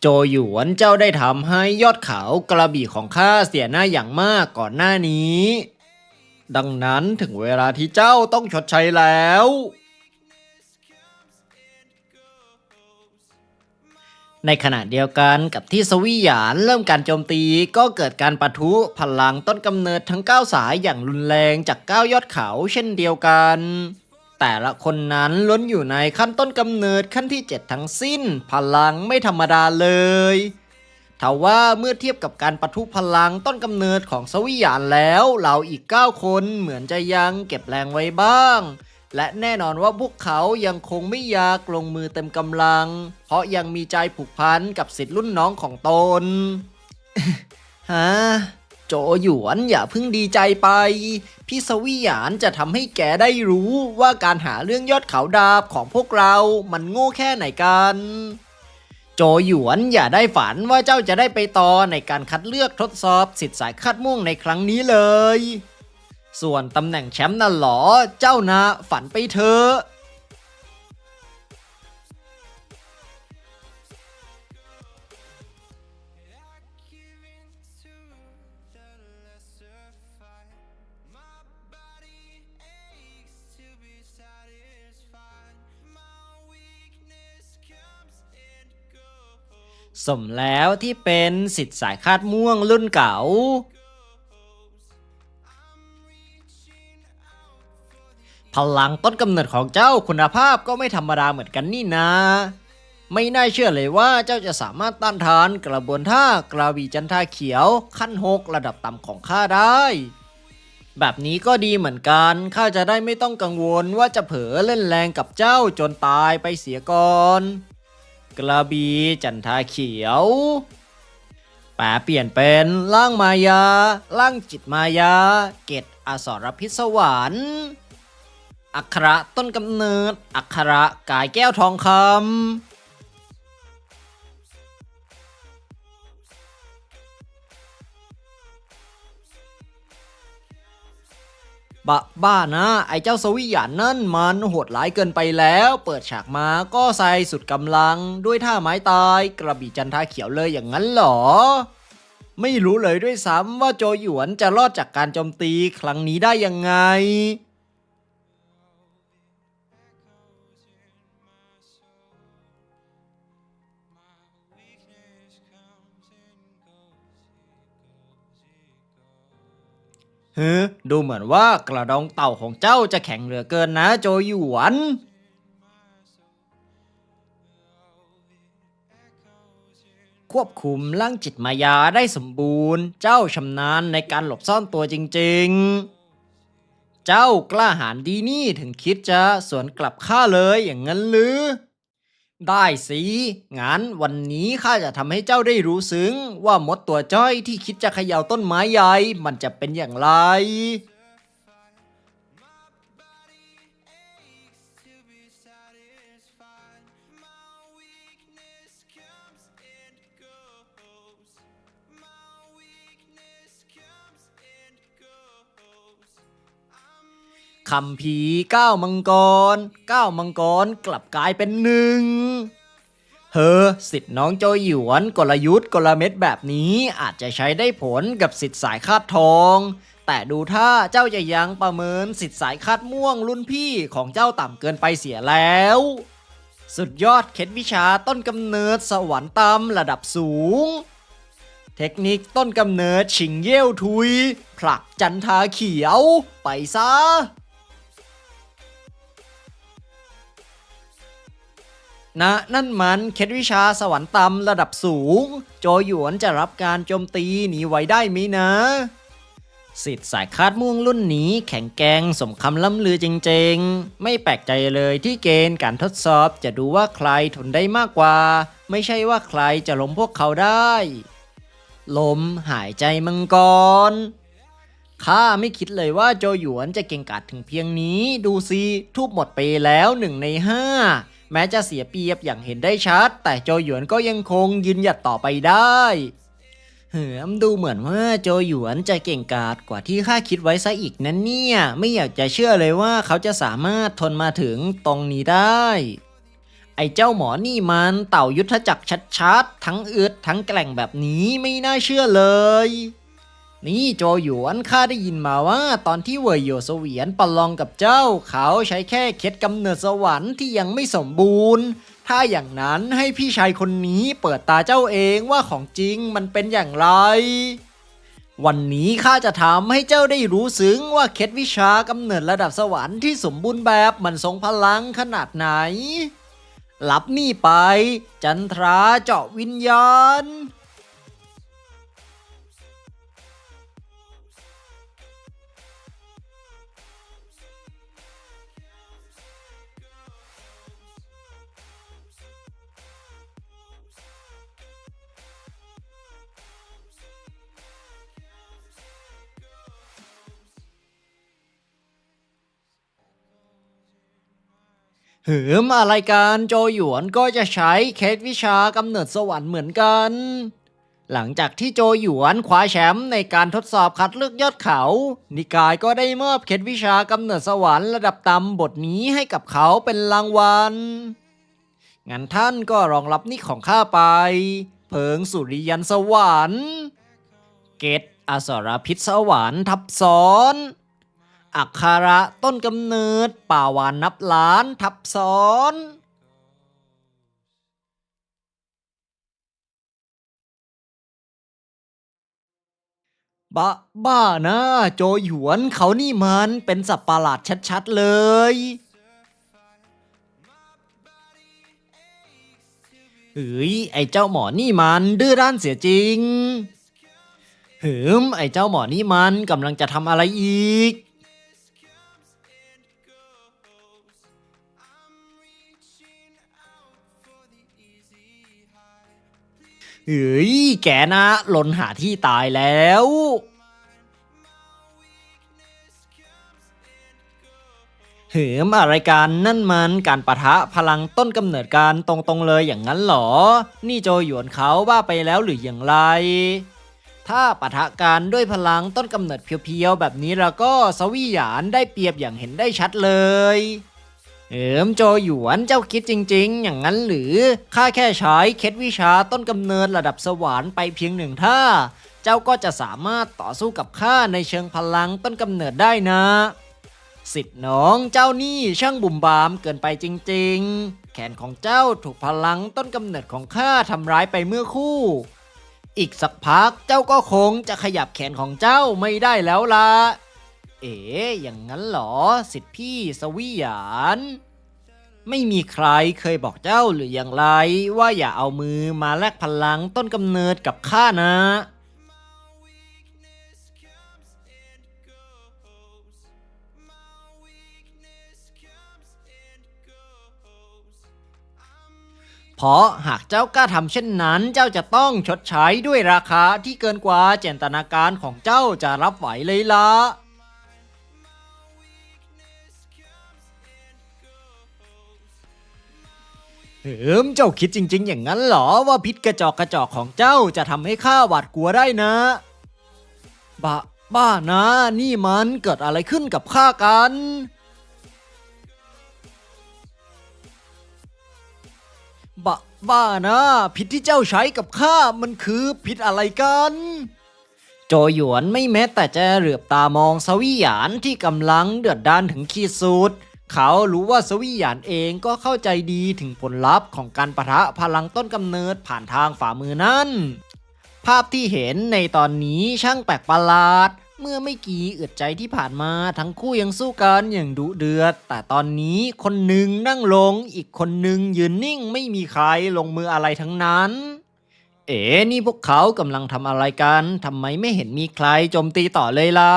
โจหยวนเจ้าได้ทำให้ยอดเขากระบี่ของข้าเสียหน้าอย่างมากก่อนหน้านี้ ดังนั้นถึงเวลาที่เจ้าต้องชดใช้แล้ว ในขณะเดียวกันกับที่สวีหยานเริ่มการโจมตีก็เกิดการปะทุพลังต้นกำเนิดทั้ง 9 สายอย่างรุนแรงจาก 9 ยอดเขาเช่นเดียวกัน แต่ละคนนั้นล้วนอยู่ในขั้นต้นกำเนิดขั้นที่ 7 ทั้งสิ้น พลังไม่ธรรมดาเลยทว่าเมื่อเทียบกับการปะทุพลังต้นกำเนิดของสวิยานแล้วเราอีก 9 คนเหมือนจะยังเก็บแรงไว้บ้าง และแน่นอนว่าพวกเขายังคงไม่อยากลงมือเต็มกำลัง เพราะยังมีใจผูกพันกับสิทธิ์รุ่นน้องของตนฮะ โจหยวนอย่าเพิ่งดีใจไป พี่สวิหยานจะทำให้แกได้รู้ว่าการหาเรื่องยอดเขาดาบของพวกเรา มันโง่แค่ไหนกัน โจหยวนอย่าได้ฝันว่าเจ้าจะได้ไปต่อในการคัดเลือกทดสอบสิทธิ์สายคาดม่วงในครั้งนี้เลย ส่วนตำแหน่งแชมป์นั่นหรอ เจ้านะฝันไปเถอะ สมแล้วที่เป็นสิทธิ์สายคาดม่วงรุ่นเก่า พลังต้นกำเนิดของเจ้าคุณภาพก็ไม่ธรรมดาเหมือนกันนี่นะ ไม่น่าเชื่อเลยว่าเจ้าจะสามารถต้านทานกระบวนท่ากราวีจันทาเขียวขั้นหกระดับต่ำของข้าได้แบบนี้ก็ดีเหมือนกัน ข้าจะได้ไม่ต้องกังวลว่าจะเผลอเล่นแรงกับเจ้าจนตายไปเสียก่อน กระบีจันทาเขียวแปลเปลี่ยนเป็นร่างมายาร่างจิตมายา เกตอสรพิศวรรค์อักขระต้นกำเนิด อักขระกายแก้วทองคำ บะบ้านะไอ้เจ้าสวิหยานนั่นมันโหดร้ายเกินไปแล้ว เปิดฉากมาก็ใส่สุดกำลัง ด้วยท่าไม้ตายกระบี่จันทาเขียวเลยอย่างนั้นเหรอ ไม่รู้เลยด้วยซ้ำว่าโจหยวนจะรอดจากการโจมตีครั้งนี้ได้ยังไงเฮ้ ดูเหมือนว่ากระดองเต่าของเจ้าจะแข็งเหลือเกินนะโจหยวน ควบคุมร่างจิตมายาได้สมบูรณ์ เจ้าชำนาญในการหลบซ่อนตัวจริง ๆ เจ้ากล้าหาญดีนี่ถึงคิดจะสวนกลับข้าเลยอย่างนั้นหรือ ได้สิงั้นวันนี้ข้าจะทำให้เจ้าได้รู้ซึ้งว่ามดตัวจ้อยที่คิดจะเขย่าต้นไม้ใหญ่ มันจะเป็นอย่างไร คำพีร์ก้ามังกรเก้ามังกรกลับกลายเป็นหนึ่งเฮอสิทธิ์น้องโจหยวนกลยุทธ์กลเม็ดแบบนี้อาจจะใช้ได้ผลกับสิทธิ์สายคาดทอง แต่ดูถ้าเจ้าจะยังประเมินสิทธิ์สายคาดม่วงรุ่นพี่ของเจ้าต่ำเกินไปเสียแล้ว สุดยอดเคล็ดวิชาต้นกำเนิดสวรรค์ตำระดับสูง เทคนิคต้นกำเนิดชิงเย่วทุย ผลักจันทาเขียวไปซะ นะนั่นมันเคล็ดวิชาสวรรค์ตำระดับสูง โจหยวนจะรับการโจมตีหนีไว้ได้ไหนะสิทธิ์สายคาดม่วงรุ่นนี้แข็งแกร่งสมคำล่ำลือจริงๆ ไม่แปลกใจเลยที่เกณฑ์การทดสอบจะดูว่าใครทนได้มากกว่า ไม่ใช่ว่าใครจะล้มพวกเขาได้ ลมหายใจมังกรข้าไม่คิดเลยว่าโจหยวนจะเก่งกาจถึงเพียงนี้ ดูสิทูบหมดไปแล้วหนึ่งในห้า แม้จะเสียเปรียบอย่างเห็นได้ชัด แต่โจหยวนก็ยังคงยืนหยัดต่อไปได้เหือมดูเหมือนว่าโจหยวนจะเก่งกาจกว่าที่ข้าคิดไว้ซะอีกนั้นเนี่ย ไม่อยากจะเชื่อเลยว่าเขาจะสามารถทนมาถึงตรงนี้ได้ ไอไอ้เจ้าหมอนี่มันเต่ายุทธจักรชัดๆ ทั้งอึดทั้งแกล่งแบบนี้ไม่น่าเชื่อเลย นี่โจหยวนข้าได้ยินมาว่าตอนที่เวยโยเสวียนประลองกับเจ้า เขาใช้แค่เคล็ดกำเนิดสวรรค์ที่ยังไม่สมบูรณ์ ถ้าอย่างนั้นให้พี่ชายคนนี้เปิดตาเจ้าเองว่าของจริงมันเป็นอย่างไร วันนี้ข้าจะทำให้เจ้าได้รู้ซึ้งว่าเคล็ดวิชากำเนิดระดับสวรรค์ที่สมบูรณ์แบบมันทรงพลังขนาดไหนรับนี่ไป จันทราเจาะวิญญาณ หืมอะไรกันโจหยวนก็จะใช้เคล็ดวิชากำเนิดสวรรค์เหมือนกัน หลังจากที่โจหยวนคว้าแชมป์ในการทดสอบคัดเลือกยอดเขา นิกายก็ได้มอบเคล็ดวิชากำเนิดสวรรค์ระดับต่ำบทนี้ให้กับเขาเป็นรางวัล งั้นท่านก็รองรับนี่ของข้าไป เพิงสุริยันสวรรค์ เกตอสรพิษสวรรค์ทับซ้อน อักขระต้นกำเนิด ป่าวานนับล้านทับซ้อนบ้าบ้านะ โจหยวนเขานี่มันเป็นสัตว์ประหลาดชัดๆเลย เฮ้ย ไอ้เจ้าหมอนี่มันดื้อด้านเสียจริงหืม ไอ้เจ้าหมอนี่มันกำลังจะทำอะไรอีก เฮ้ยแกนะหล่นหาที่ตายแล้ว เหิมอะไรกันนั่นมันการปะทะพลังต้นกำเนิดการตรงๆเลยอย่างนั้นเหรอ นี่โจหยวนเขาว่าไปแล้วหรืออย่างไร ถ้าปะทะกันด้วยพลังต้นกำเนิดเพียวๆแบบนี้แล้วก็สวีหยานได้เปรียบอย่างเห็นได้ชัดเลย เอิมโจหยวนเจ้าคิดจริง ๆ อย่างนั้นหรือข้าแค่ใช้เคล็ดวิชาต้นกำเนิดระดับสวรรค์ไปเพียงหนึ่งท่า เจ้าก็จะสามารถต่อสู้กับข้าในเชิงพลังต้นกำเนิดได้นะ สิทธิ์น้องเจ้านี่ช่างบุ่มบามเกินไปจริง ๆ แขนของเจ้าถูกพลังต้นกำเนิดของข้าทำร้ายไปเมื่อคู่ อีกสักพักเจ้าก็คงจะขยับแขนของเจ้าไม่ได้แล้วล่ะ เอ๋อย่างนั้นเหรอ สิทธิพี่สวีหยาน ไม่มีใครเคยบอกเจ้าหรืออย่างไร ว่าอย่าเอามือมาแลกพลังต้นกำเนิดกับข้านะ เพราะหากเจ้ากล้าทำเช่นนั้นเจ้าจะต้องชดใช้ด้วยราคาที่เกินกว่าเจตนาการของเจ้าจะรับไหวเลยละ เหิมเจ้าคิดจริง ๆ อย่างนั้นเหรอว่าพิษกระจอกกระจอกของเจ้าจะทำให้ข้าหวาดกลัวได้นะบ้าบ้านะ นี่มันเกิดอะไรขึ้นกับข้ากันบ้าบ้านะพิษที่เจ้าใช้กับข้ามันคือพิษอะไรกัน โจหยวนไม่แม้แต่จะเหลือบตามองสวีหยานที่กำลังเดือดดานถึงขีดสุด เขารู้ว่าสวีหยานเองก็เข้าใจดีถึงผลลัพธ์ของการประทะพลังต้นกำเนิดผ่านทางฝ่ามือนั่นภาพที่เห็นในตอนนี้ช่างแปลกประหลาด เมื่อไม่กี่อึดใจที่ผ่านมาทั้งคู่ยังสู้กันอย่างดุเดือด แต่ตอนนี้คนหนึ่งนั่งลงอีกคนหนึ่งยืนนิ่งไม่มีใครลงมืออะไรทั้งนั้น เอ๋นี่พวกเขากำลังทำอะไรกันทำไมไม่เห็นมีใครโจมตีต่อเลยล่ะ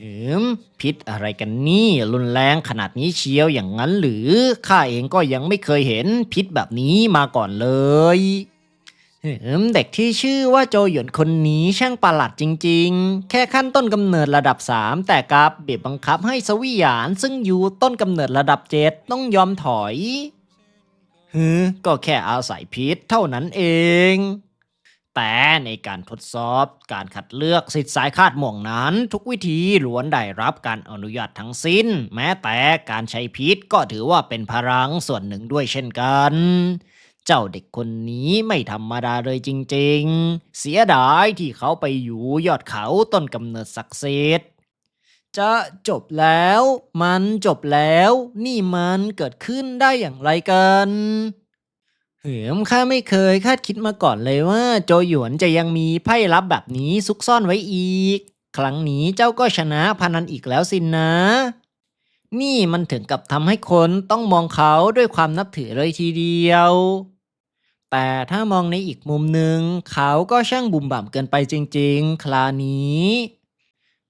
หืมพิษอะไรกันนี่รุนแรงขนาดนี้เชียวอย่างนั้นหรือข้าเองก็ยังไม่เคยเห็นพิษแบบนี้มาก่อนเลยเด็กที่ชื่อว่าโจหยวนคนนี้ช่างประหลาดจริงๆ แค่ขั้นต้นกำเนิดระดับ 3 แต่กลับเบียบบังคับให้สวิยาน ซึ่งอยู่ต้นกำเนิดระดับ 7 ต้องยอมถอยฮือก็แค่อาศัยพิษเท่านั้นเอง แต่ในการทดสอบการคัดเลือกสิทธิ์สายคาดหม่วงนั้น ทุกวิธีล้วนได้รับการอนุญาตทั้งสิ้น แม้แต่การใช้พิษก็ถือว่าเป็นพลังส่วนหนึ่งด้วยเช่นกัน เจ้าเด็กคนนี้ไม่ธรรมดาเลยจริงๆ เสียดายที่เขาไปอยู่ยอดเขาต้นกำเนิดศักดิ์สิทธิ์จะจบแล้ว มันจบแล้ว นี่มันเกิดขึ้นได้อย่างไรกัน เหิมข้าไม่เคยคาดคิดมาก่อนเลยว่า โจหยวนจะยังมีไพ่ลับแบบนี้ซุกซ่อนไว้อีก ครั้งนี้เจ้าก็ชนะพนันอีกแล้วสินนะ นี่มันถึงกับทำให้คนต้องมองเขาด้วยความนับถือเลยทีเดียว แต่ถ้ามองในอีกมุมหนึ่งเขาก็ช่างบุ่มบ่ำเกินไปจริง ๆคราวนี้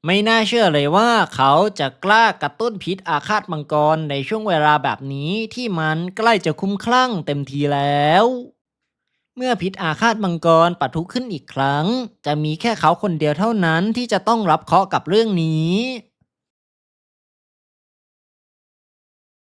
ไม่น่าเชื่อเลยว่าเขาจะกล้ากระตุ้นพิษอาฆาตมังกรในช่วงเวลาแบบนี้ที่มันใกล้จะคุ้มคลั่งเต็มทีแล้ว เมื่อพิษอาฆาตมังกรปะทุขึ้นอีกครั้ง จะมีแค่เขาคนเดียวเท่านั้นที่จะต้องรับเคราะห์กับเรื่องนี้